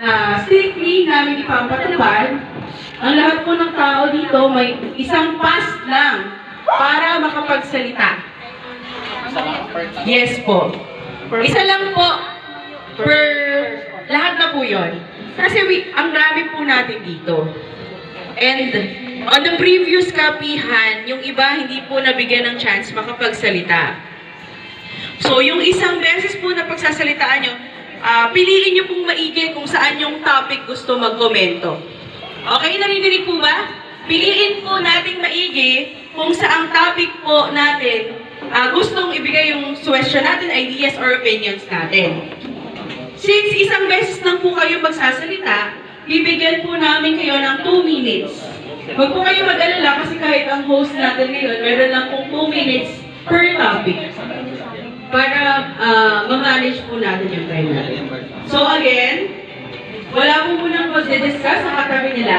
na strictly namin ipapatupad, ang lahat po ng tao dito may isang pass lang para makapagsalita. Yes po. Isa lang po per lahat na po yon. Kasi we, ang dami po natin dito. And on the previous kapihan, yung iba hindi po nabigyan ng chance makapagsalita. So, yung isang beses po na pagsasalitaan nyo, ah, piliin nyo pong maigi kung saan yung topic gusto magkomento. Okay, narinig po ba? Piliin po nating maigi kung saang topic po natin ah, gustong ibigay yung suggestion natin, ideas or opinions natin. Since isang beses lang po kayo magsasalita, bibigyan po namin kayo ng 2 minutes. Huwag po kayo mag-alala kasi kahit ang host natin ngayon, meron lang pong 2 minutes per topic para ah, ma-manage po natin yung time natin. So again, wala po munang magdi-discuss sa katabi nila.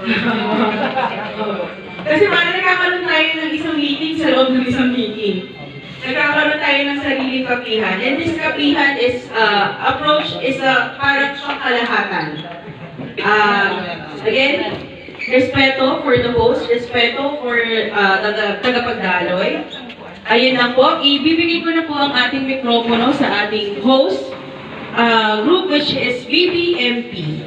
Kasi parang nagkakaroon tayo ng isang meeting sa loob ng isang meeting. Nagkakaroon tayo ng sariling kapihan. And this kapihan is, uh, approach is a parang siyang kalahatan. Uh, again, respeto for the host, respeto for uh, taga, tagapagdaloy. Ayun lang po, ibibigay ko na po ang ating mikropono sa ating host uh, group which is BBMP.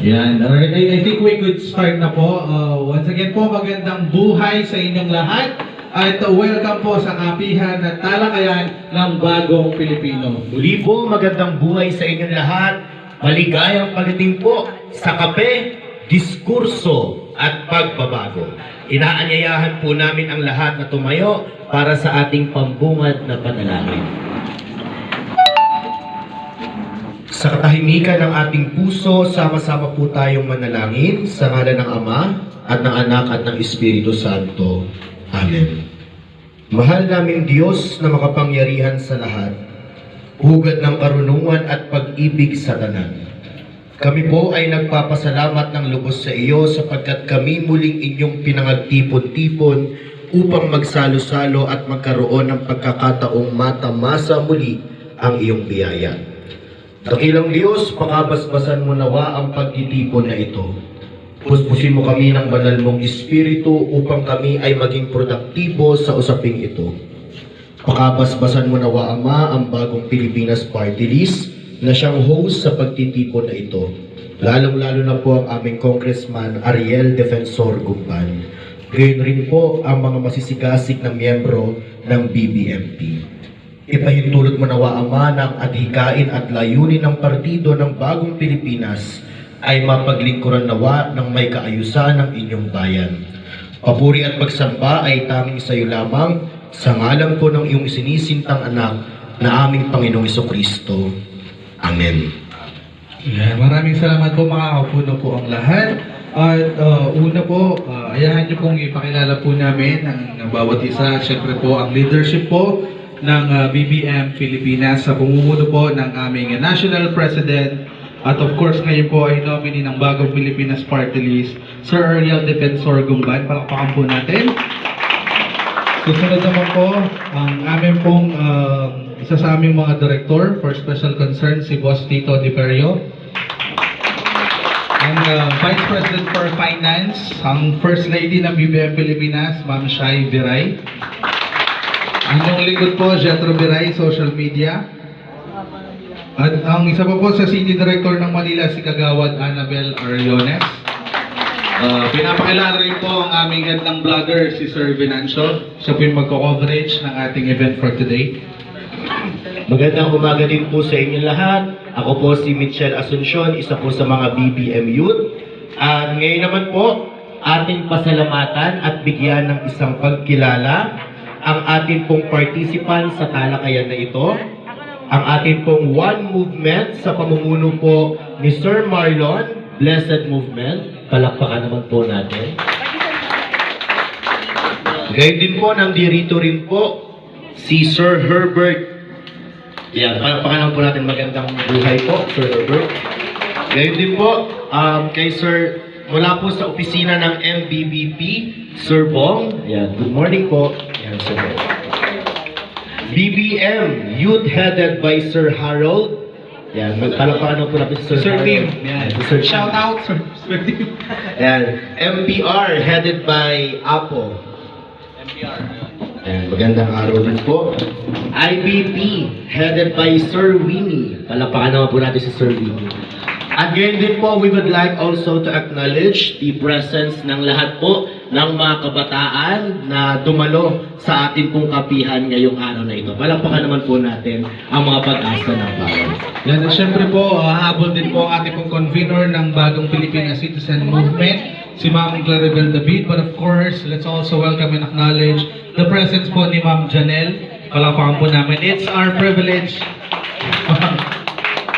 Yan. Alright, I, I think we could start na po. Uh, once again po, magandang buhay sa inyong lahat. At welcome po sa kapihan at talakayan ng bagong Pilipino. Muli po, magandang buhay sa inyong lahat. Maligayang pagdating po sa kape, diskurso at pagbabago. Inaanyayahan po namin ang lahat na tumayo para sa ating pambungad na panalangin. Sa katahimikan ng ating puso, sama-sama po tayong manalangin sa ngalan ng Ama at ng Anak at ng Espiritu Santo. Amen. Mahal naming Diyos na makapangyarihan sa lahat, hugad ng karunungan at pag-ibig sa tanan. Kami po ay nagpapasalamat ng lubos sa iyo sapagkat kami muling inyong pinangagtipon-tipon upang magsalo-salo at magkaroon ng pagkakataong matamasa muli ang iyong biyaya. Dakilang Diyos, pakabasbasan mo nawa ang pagtitipon na ito. Puspusin mo kami ng banal mong espiritu upang kami ay maging produktibo sa usaping ito. Pakabasbasan mo nawa Ama ang bagong Pilipinas Party List na siyang host sa pagtitipon na ito. Lalong-lalo na po ang aming Congressman Ariel Defensor Gumban. Gayon rin po ang mga masisigasig na miyembro ng BBMP. Ipahintulot mo nawa Ama ng adhikain at layunin ng partido ng bagong Pilipinas ay mapaglingkuran nawa ng may kaayusan ng inyong bayan. Papuri at pagsamba ay tanging sa iyo lamang sa ngalan po ng iyong sinisintang anak na aming Panginoong Kristo. Amen. Yan. Maraming salamat po mga kapuno po ang lahat. At uh, una po, uh, ayahan niyo pong ipakilala po namin ang bawat isa. Siyempre po ang leadership po ng uh, BBM Pilipinas sa pumumuno po ng aming National President at of course ngayon po ay nominee ng Bagong Pilipinas Party List, Sir Ariel Defensor Gumban. Palakpakan po natin. Susunod naman po, ang aming pong uh, isa sa aming mga director for special concern, si Boss Tito Di Perio. Ang uh, Vice President for Finance, ang First Lady ng BBM Pilipinas, Ma'am Shai Viray. Ang likod po, Jetro Viray, Social Media. At ang isa pa po sa City Director ng Manila, si Kagawad Annabel Ariones. Uh, pinapakilala rin po ang aming head ng vlogger, si Sir Venancio. Siya po yung magko-coverage ng ating event for today. Magandang umaga din po sa inyo lahat. Ako po si Mitchell Asuncion, isa po sa mga BBM Youth. At ngayon naman po, ating pasalamatan at bigyan ng isang pagkilala ang ating pong participant sa talakayan na ito. Ang ating pong One Movement sa pamumuno po ni Sir Marlon, Blessed Movement. Palakpakan naman po natin. Gayun din po, nandirito rin po si Sir Herbert yan, naman po natin magandang buhay po, Sir Herbert. Gayun din po, um, kay Sir, mula po sa opisina ng MBBP, Sir Bong. Yan, good morning po. Yan, Sir Bong. BBM, youth headed by Sir Harold. Yan, magpalakpakan po natin si Sir, Sir. Tim, yan. Si Sir. Shout out, Sir, Sir Tim. Ayan, MPR headed by Apo. Ayan, magandang araw din po. IBP headed by Sir Winnie. Palakpakan naman po natin si Sir Winnie. At ngayon din po, we would like also to acknowledge the presence ng lahat po ng mga kabataan na dumalo sa ating pong kapihan ngayong araw na ito. Palakpakan naman po natin ang mga pag-asa ng bayan. Yan, at syempre po, uh, habol din po ang ating pong convener ng bagong Filipina Citizen Movement, si Ma'am Claribel David. But of course, let's also welcome and acknowledge the presence po ni Ma'am Janelle. Palakpakan po namin. It's our privilege.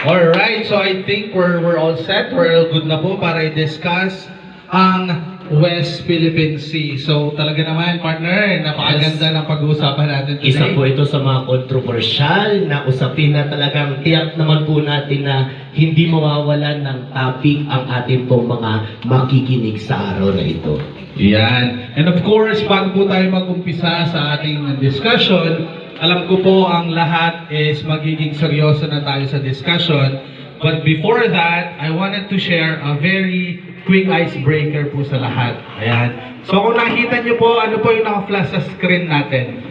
Alright, so I think we're, we're all set. We're all good na po para i-discuss ang West Philippine Sea. So talaga naman, partner, napakaganda ng pag-uusapan natin today. Isa po ito sa mga kontrobersyal na usapin na talagang tiyak naman po natin na hindi mawawalan ng topic ang ating pong mga makikinig sa araw na ito. Yan. And of course, bago po tayo mag-umpisa sa ating discussion, alam ko po ang lahat is magiging seryoso na tayo sa discussion. But before that, I wanted to share a very quick icebreaker po sa lahat. Ayan. So kung nakita nyo po, ano po yung naka-flash sa screen natin?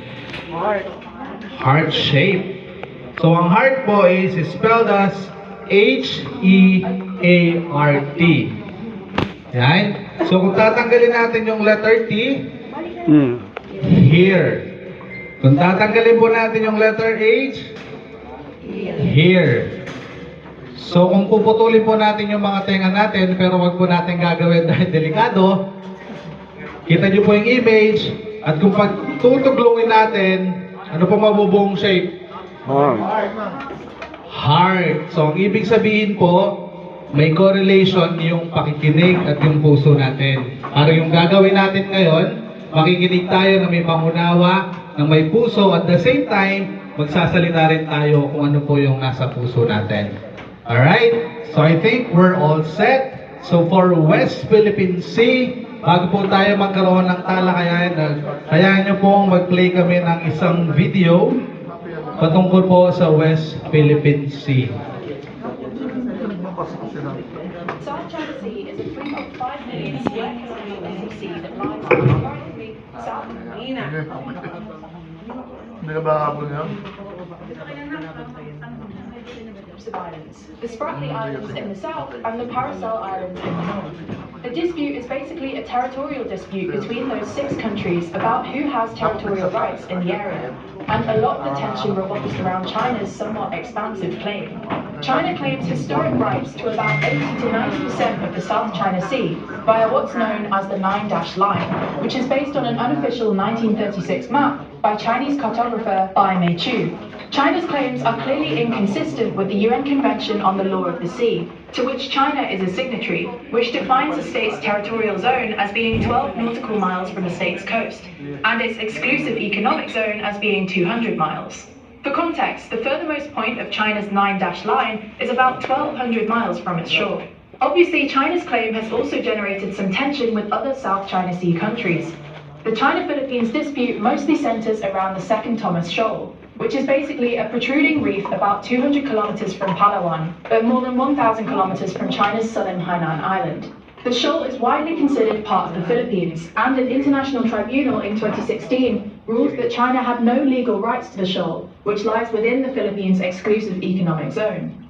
Heart. Heart shape. So ang heart po is spelled as H-E-A-R-T. Yan. So kung tatanggalin natin yung letter T, here. Kung tatanggalin po natin yung letter H, here. So kung puputulin po natin yung mga tenga natin, pero wag po natin gagawin dahil delikado, kita nyo po yung image, at kung pag tutuglungin natin, ano po mabubuong shape? Heart. So, ang ibig sabihin po, may correlation yung pakikinig at yung puso natin. Para yung gagawin natin ngayon, makikinig tayo na may pangunawa, ng may puso, at the same time, magsasalita rin tayo kung ano po yung nasa puso natin. Alright? So, I think we're all set. So, for West Philippine Sea, bago po tayo magkaroon ng talakayan, uh, hayaan nyo pong mag-play kami ng isang video patungkol po sa West Philippine Sea. South China Sea is a 3.5 million square kilometer sea that lies approximately south of China. Hindi ka ba habol niya? Of islands, the Spratly Islands in the south and the Paracel Islands in the north. The dispute is basically a territorial dispute between those six countries about who has territorial rights in the area, and a lot of the tension revolves around China's somewhat expansive claim. China claims historic rights to about 80 to 90% of the South China Sea via what's known as the Nine Dash Line, which is based on an unofficial 1936 map by Chinese cartographer Bai Meichu. China's claims are clearly inconsistent with the UN Convention on the Law of the Sea, to which China is a signatory, which defines a state's territorial zone as being 12 nautical miles from a state's coast, and its exclusive economic zone as being 200 miles. For context, the furthermost point of China's nine dash line is about 1,200 miles from its shore. Obviously, China's claim has also generated some tension with other South China Sea countries. The China Philippines dispute mostly centers around the Second Thomas Shoal, which is basically a protruding reef about 200 kilometers from Palawan, but more than 1,000 kilometers from China's southern Hainan Island. The shoal is widely considered part of the Philippines, and an international tribunal in 2016 ruled that China had no legal rights to the shoal, which lies within the Philippines' exclusive economic zone.